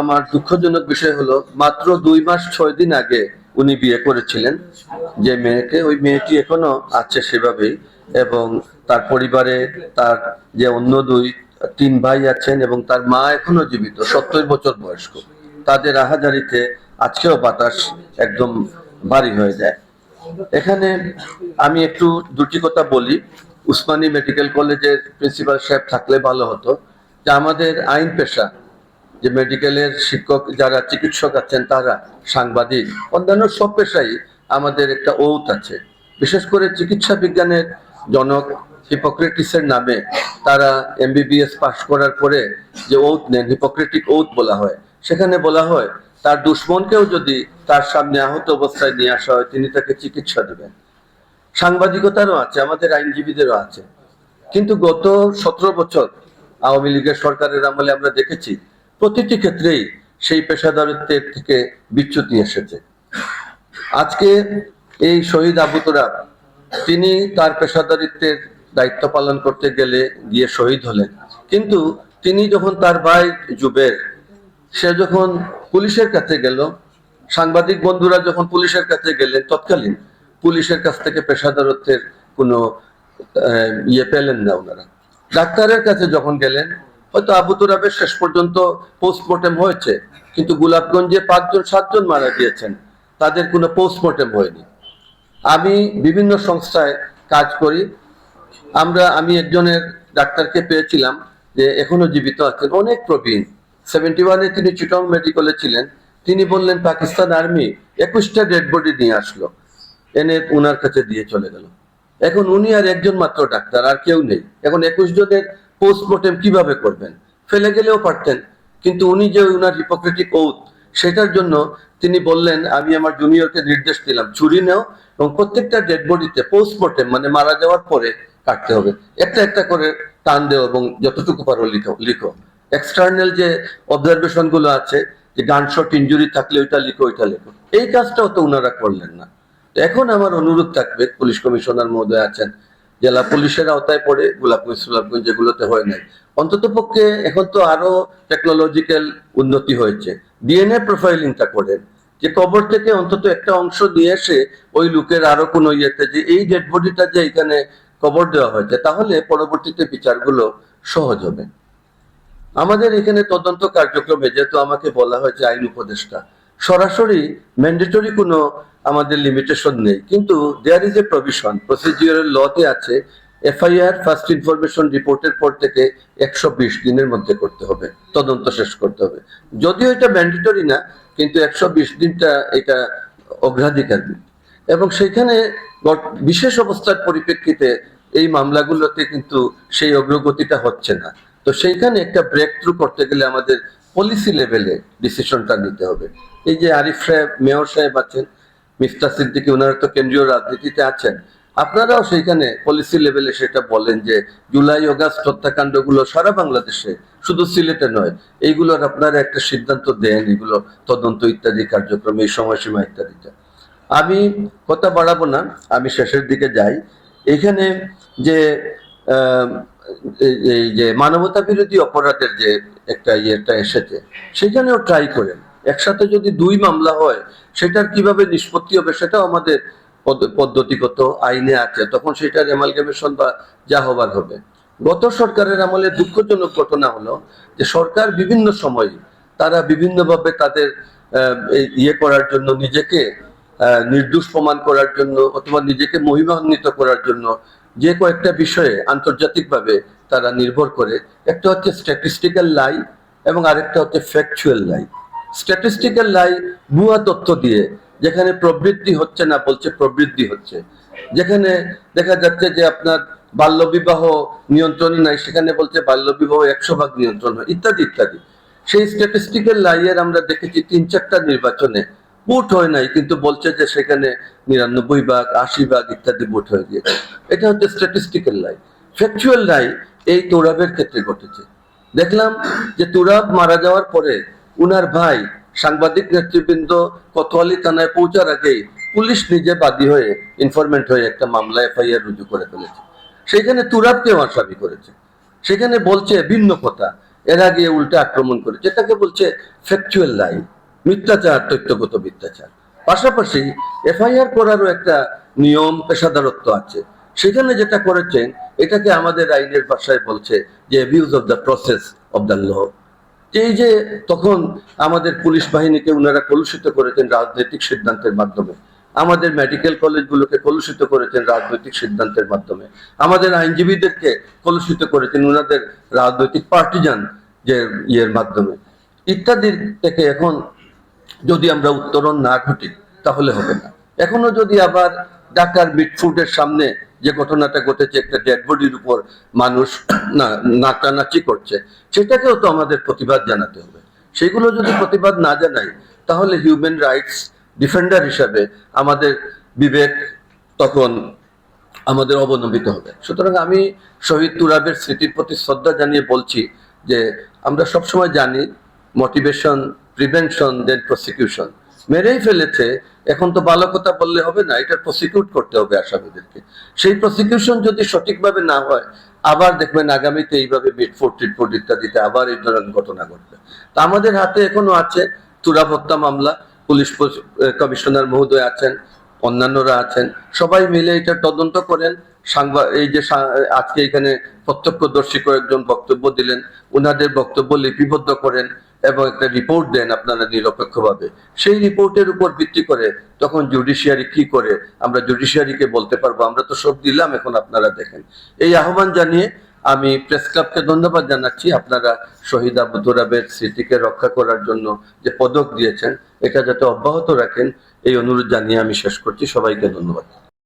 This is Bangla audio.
আমার দুঃখজনক বিষয় হলো, মাত্র দুই মাস ছয় দিন আগে উনি বিয়ে করেছিলেন। যে মেয়েকে, ওই মেয়েটি এখনও আছে সেভাবেই এবং তার পরিবারে তার যে অন্য দুই, তিন ভাই আছেন এবং তার মা এখনও জীবিত, সত্তর বছর বয়স্ক। তাদের আহাজারিতে আজকেও বাতাস একদম ভারী হয়ে যায়। এখানে আমি একটু দুটি কথা বলি। উসমানী মেডিকেল কলেজের প্রিন্সিপাল সাহেব থাকলে ভালো হতো। যে আমাদের আইন পেশা যে মেডিকেলের শিক্ষক যারা চিকিৎসক আছেন, তারা সাংবাদিক, অন্যান্য সব পেশাই আমাদের একটা ওত আছে। বিশেষ করে চিকিৎসা বিজ্ঞানের জনক হিপোক্রেটিসের নামে তারা এমবিবিএস পাশ করার পরে যে ওত নেন, হিপোক্রেটিক ওত বলা হয়, সেখানে বলা হয়, তার দুশ্মনকেও যদি তার সামনে আহত অবস্থায় নিয়ে আসা হয়, তিনি তাকে চিকিৎসা দেবেন। সাংবাদিকতারও আছে, আমাদের আইনজীবীদেরও আছে। কিন্তু গত সতেরো বছর আওয়ামী লীগের সরকারের আমলে আমরা দেখেছি প্রতিটি ক্ষেত্রেই সেই পেশাদারিত্বের থেকে বিচ্যুতি এসেছে। আজকে এই শহীদ আবুতরা তিনি তার পেশাদারিত্বের দায়িত্ব পালন করতে গেলে গিয়ে শহীদ হলেন। কিন্তু তিনি যখন তার ভাই জুবের, সে যখন পুলিশের কাছে গেল, সাংবাদিক বন্ধুরা যখন পুলিশের কাছে গেলেন, তৎকালীন পুলিশের কাছ থেকে পেশাদারত্বের কোনো ইয়ে পেলেন না ওনারা। ডাক্তারের কাছে যখন গেলেন হয়তো আবু তুরাবের শেষ পর্যন্ত পোস্টমর্টেম হয়েছে, কিন্তু গোলাপগঞ্জে পাঁচজন, সাতজন মারা গিয়েছেন, তাদের কোনো পোস্টমর্টেম হয়নি। আমি বিভিন্ন সংস্থায় কাজ করি। আমরা, আমি একজনের ডাক্তারকে পেয়েছিলাম যে এখনও জীবিত আছেন, অনেক প্রবীণ। সেভেন্টি ওয়ানে তিনি চিটং মেডিকেলে ছিলেন। তিনি বললেন, পাকিস্তান আর্মি একুশটা ডেড বডি নিয়ে আসলো। এনে উনার কাছে দিয়ে চলে গেল। এখন উনি আর একজন মাত্র ডাক্তার, আর কেউ নেই। এখন একুশ জনের পোস্টমর্টেম কীভাবে করবেন? ফেলে গেলেও পারতেন, কিন্তু উনি যে উনার হিপোক্রেটিক ওথ সেটার জন্য তিনি বললেন, আমি আমার জুনিয়রকে নির্দেশ দিলাম ছুরি নেও এবং প্রত্যেকটা ডেড বডিতে পোস্টমর্টেম মানে মারা যাওয়ার পরে কাটতে হবে। একটা একটা করে টান দেও এবং যতটুকু পারো লিখো লিখো। এক্সটার্নাল যে অবজারভেশনগুলো আছে, যে গানশট ইঞ্জুরি থাকলে ওইটা লিখো ওইটা লিখো। এই কাজটাও তো ওনারা করলেন না। এখন আমার অনুরোধ থাকবে, পুলিশ কমিশনার মহোদয় আছেন জেলা পুলিশের আওতায় পড়ে গোলাপগঞ্জ গোলাপগঞ্জ যেগুলোতে হয় নাই। অন্তত পক্ষে এখন তো আরও টেকনোলজিক্যাল উন্নতি হয়েছে। ডিএনএ প্রোফাইলিংটা করেন, যে কবর থেকে অন্তত একটা অংশ নিয়ে এসে ওই লোকের আরও কোনো ইয়েতে যে এই ডেড বডিটা যে এখানে কবর দেওয়া হয়েছে, তাহলে পরবর্তীতে বিচারগুলো সহজ হবে। আমাদের এখানে তদন্ত কার্যক্রমে যেহেতু আমাকে বলা হয়েছে আইন উপদেষ্টা সরাসরি ম্যান্ডেটরি কোনো আমাদের লিমিটেশন নেই। কিন্তু there is a provision procedural লতে আছে এফআইআর ফার্স্ট ইনফরমেশন রিপোর্টের পর থেকে একশো বিশ দিনের মধ্যে করতে হবে, তদন্ত শেষ করতে হবে। যদিও এটা ম্যান্ডেটরি না, কিন্তু একশো বিশ দিনটা এটা অগ্রাধিকার দিন। এবং গট- বিশেষ অবস্থার পরিপ্রেক্ষিতে এই মামলাগুলোতে কিন্তু সেই অগ্রগতিটা হচ্ছে না। তো সেইখানে একটা ব্রেক থ্রু করতে গেলে আমাদের পলিসি লেভেলে ডিসিশনটা নিতে হবে। এই যে আরিফ সাহেব, মেয়র সাহেব আছেন মিফতা সিদ্দিকী ওনারা তো কেন্দ্রীয় রাজনীতিতে আছেন, আপনারাও সেইখানে পলিসি লেভেলে সেটা বলেন যে জুলাই, অগাস্ট হত্যাকাণ্ডগুলো সারা বাংলাদেশে শুধু সিলেটে নয় এইগুলোর আপনারা একটা সিদ্ধান্ত দেন, এগুলো তদন্ত ইত্যাদি কার্যক্রম, এই সময়সীমা ইত্যাদিতে। আমি কথা বাড়াবো না, আমি শেষের দিকে যাই। এখানে যে যে মানবতা বিরোধী অপরাধের যে একটা ইয়েটা এসেছে সেখানেও ট্রাই করেন। একসাথে যদি দুই মামলা হয়, সেটার কীভাবে নিষ্পত্তি হবে সেটাও আমাদের পদ্ধতিগত আইনে আছে, তখন সেটার এমালগেমেশন বা যা হবার হবে। গত সরকারের আমলে দুঃখজনক ঘটনা হলো যে সরকার বিভিন্ন সময় তারা বিভিন্নভাবে তাদের ইয়ে করার জন্য নিজেকে নির্দোষ প্রমাণ করার জন্য অথবা নিজেকে মহিমান্বিত করার জন্য যে কয়েকটা বিষয়ে আন্তর্জাতিকভাবে তারা নির্ভর করে, একটা হচ্ছে স্ট্যাটিস্টিক্যাল লাই এবং আরেকটা হচ্ছে ফ্যাকচুয়াল লাই স্ট্যাটিস্টিক্যাল লাই ভুয়া তথ্য দিয়ে, যেখানে প্রবৃদ্ধি হচ্ছে না বলছে প্রবৃদ্ধি হচ্ছে। যেখানে দেখা যাচ্ছে যে আপনার বাল্যবিবাহ নিয়ন্ত্রণ নাই, সেখানে বলছে বাল্যবিবাহ একশো ভাগ নিয়ন্ত্রণ হয়, ইত্যাদি ইত্যাদি। সেই স্ট্যাটিস্টিক্যাল লাইয়ের আমরা দেখেছি তিন চারটা নির্বাচনে ভোট হয় নাই, কিন্তু বলছে যে সেখানে নিরানব্বই ভাগ, আশি ভাগ ইত্যাদি ভোট হয়ে গিয়েছে। এটা হচ্ছে স্ট্যাটিস্টিক্যাল লাই ফ্যাকচুয়াল লাই এই তোরাবের ক্ষেত্রে ঘটেছে। দেখলাম যে তুরাব মারা যাওয়ার পরে উনার ভাই, সাংবাদিক নেতৃবৃন্দ কোতোয়ালি থানায় পৌঁছার আগেই পুলিশ নিজে বাদী হয়ে ইনফরমেন্ট হয়ে একটা মামলা এফআইআর রুজু করে ফেলেছে। সেখানে তুরাবকেও আসামি করেছে। সেখানে বলছে ভিন্ন কথা। এর আগে উল্টে আক্রমণ করেছে। যেটাকে বলছে ফ্যাকচুয়াল লাই মিথ্যাচার, তথ্যগত মিথ্যাচার। পাশাপাশি এফআইআর করারও একটা নিয়ম, পেশাদারত্ব আছে। সেখানে যেটা করেছেন, এটাকে আমাদের আইনের ভাষায় বলছে যে abuse of the process of the law এই যে তখন আমাদের পুলিশ বাহিনীকে উনারা কলুষিত করেছেন রাজনৈতিক সিদ্ধান্তের মাধ্যমে। আমাদের মেডিকেল কলেজগুলোকে কলুষিত করেছেন রাজনৈতিক সিদ্ধান্তের মাধ্যমে। আমাদের আইনজীবীদেরকে কলুষিত করেছেন উনাদের রাজনৈতিক পার্টিজান যে ইয়ের মাধ্যমে। ইত্যাদির থেকে এখন যদি আমরা উত্তরণ না ঘটি, তাহলে হবে না। এখনও যদি আবার ঢাকার মিটফুডের সামনে যে ঘটনাটা ঘটেছে, একটা ডেড বডির উপর মানুষ নাচানাচি করছে, সেটাকেও তো আমাদের প্রতিবাদ জানাতে হবে। সেগুলো যদি প্রতিবাদ না জানাই, তাহলে হিউম্যান রাইটস ডিফেন্ডার হিসাবে আমাদের বিবেক তখন আমাদের অবনমিত হবে। সুতরাং আমি শহীদ তুরাবের স্মৃতির প্রতি শ্রদ্ধা জানিয়ে বলছি যে আমরা সবসময় জানি মোটিভেশন প্রিভেনশন দেন প্রসিকিউশন মেরেই ফেলেছে, এখন তো ভালো কথা বললে হবে না, এটা প্রসিকিউট করতে হবে আসামিদেরকে। সেই প্রসিকিউশন যদি সঠিকভাবে না হয়, আবার দেখবেন আগামীতে এইভাবে মিটফোর্ট টিটফোর্ট ইত্যাদিতে আবার এই ধরনের ঘটনা ঘটবে। তা আমাদের হাতে এখনও আছে হত্যা মামলা, পুলিশ কমিশনার মহোদয় আছেন, অন্যান্যরা আছেন, সবাই মিলে এটা তদন্ত করেন সাংবাদ এই যে আজকে এখানে প্রত্যক্ষদর্শী কয়েকজন বক্তব্য দিলেন। ওনাদের বক্তব্য লিপিবদ্ধ করেন এবং একটা রিপোর্ট দেন আপনারা নিরপেক্ষভাবে। সেই রিপোর্টের উপর ভিত্তি করে তখন জুডিশিয়ারি কি করে, আমরা জুডিশিয়ারিকে বলতে পারব। আমরা তো সব দিলাম, এখন আপনারা দেখেন। এই আহ্বান জানিয়ে আমি প্রেস ক্লাবকে ধন্যবাদ জানাচ্ছি। আপনারা শহীদ আবু তুরাবের স্মৃতিকে রক্ষা করার জন্য যে পদক দিয়েছেন, এটা যাতে অব্যাহত রাখেন, এই অনুরোধ জানিয়ে আমি শেষ করছি। সবাইকে ধন্যবাদ।